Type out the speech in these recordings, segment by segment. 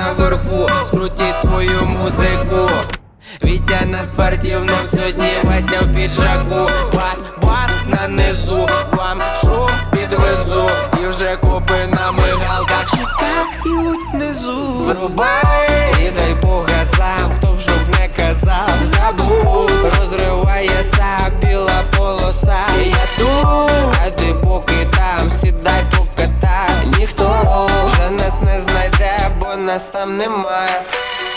наверху скрутіть свою музику. Вітя на спортивном сьогодні Вася в піджаку. Бас, бас на низу Вам шум підвезу. І вже купи на мигалках Чекають внизу. Врубай нас там немає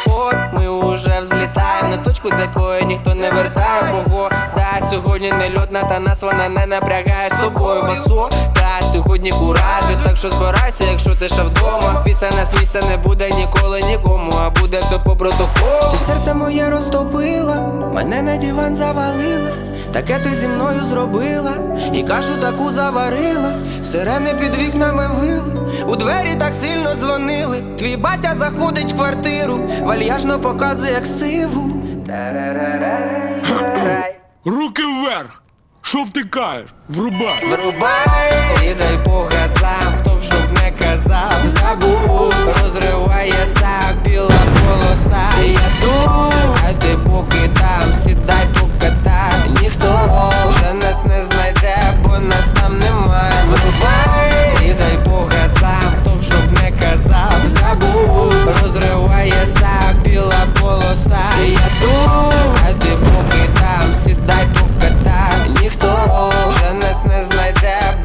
От ми уже взлітаємо на точку, з якої ніхто не вертає. Бого, да, сьогодні не льотна, та нас вона не напрягає. З тобою басо Та сьогодні куражі, так що збирайся, якщо ти ще вдома Після нас місця не буде ніколи нікому, а буде все по протоколу Ти серце моє розтопила, мене на диван завалила Таке ти зі мною зробила, і кашу таку заварила, сирени під вікнами вили, у двері так сильно дзвонили. Твій батя заходить в квартиру, вальяжно показує ксиву. Руки вверх! Що втикаєш? Врубай! Врубай